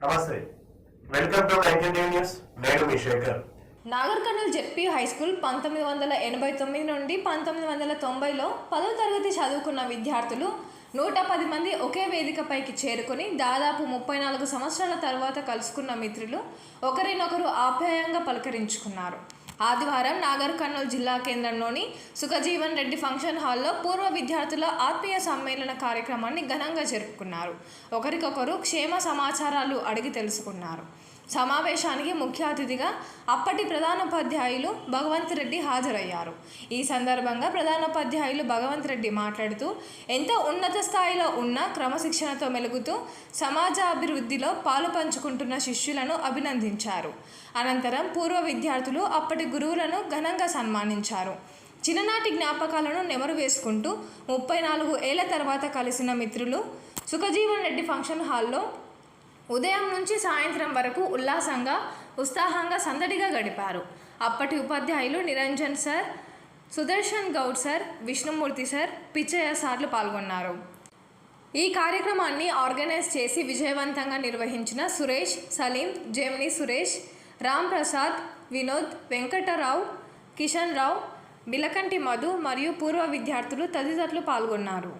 నమస్తే. Welcome to nineteen news. నేను మీ Shekar. Nagarkurnool ZP high school పంతొమ్మిది వందల ఎనభై తొమ్మిది నుండి పంతొమ్మిది వందల తొంభైలో పదో తరగతి చదువుకున్న విద్యార్థులు నూట పది మంది ఒకే వేదికపైకి చేరుకొని దాదాపు ముప్పై నాలుగు సంవత్సరాల తర్వాత కలుసుకున్న మిత్రులు ఒకరినొకరు ఆప్యాయంగా పలకరించుకున్నారు. ఆదివారం నాగర్ కర్నూలు జిల్లా కేంద్రంలోని సుఖజీవన్ రెడ్డి ఫంక్షన్ హాల్లో పూర్వ విద్యార్థుల ఆత్మీయ సమ్మేళన కార్యక్రమాన్ని ఘనంగా జరుపుకున్నారు. ఒకరికొకరు క్షేమ సమాచారాలు అడిగి తెలుసుకున్నారు. సమావేశానికి ముఖ్య అతిథిగా అప్పటి ప్రధానోపాధ్యాయులు భగవంత్ రెడ్డి హాజరయ్యారు. ఈ సందర్భంగా ప్రధానోపాధ్యాయులు భగవంత్ రెడ్డి మాట్లాడుతూ ఎంత ఉన్నత స్థాయిలో ఉన్న క్రమశిక్షణతో మెలుగుతూ సమాజ అభివృద్ధిలో పాలు పంచుకుంటున్న శిష్యులను అభినందించారు. అనంతరం పూర్వ విద్యార్థులు అప్పటి గురువులను ఘనంగా సన్మానించారు. చిన్ననాటి జ్ఞాపకాలను నెమరు వేసుకుంటూ ముప్పై నాలుగు ఏళ్ళ తర్వాత కలిసిన మిత్రులు సుఖజీవన్ రెడ్డి ఫంక్షన్ హాల్లో ఉదయం నుంచి సాయంత్రం వరకు ఉల్లాసంగా ఉత్సాహంగా సందడిగా గడిపారు. అప్పటి ఉపాధ్యాయులు Niranjan sir Sudarshan Goud sir Vishnumurthy sir Pichaiah సార్లు పాల్గొన్నారు. ఈ కార్యక్రమాన్ని ఆర్గనైజ్ చేసి విజయవంతంగా నిర్వహించిన సురేష్ సలీం జెమిని సురేష్ రామ్ ప్రసాద్ వినోద్ వెంకటరావు కిషన్ రావు బిలకంటి మధు మరియు పూర్వ విద్యార్థులు తదితరులు పాల్గొన్నారు.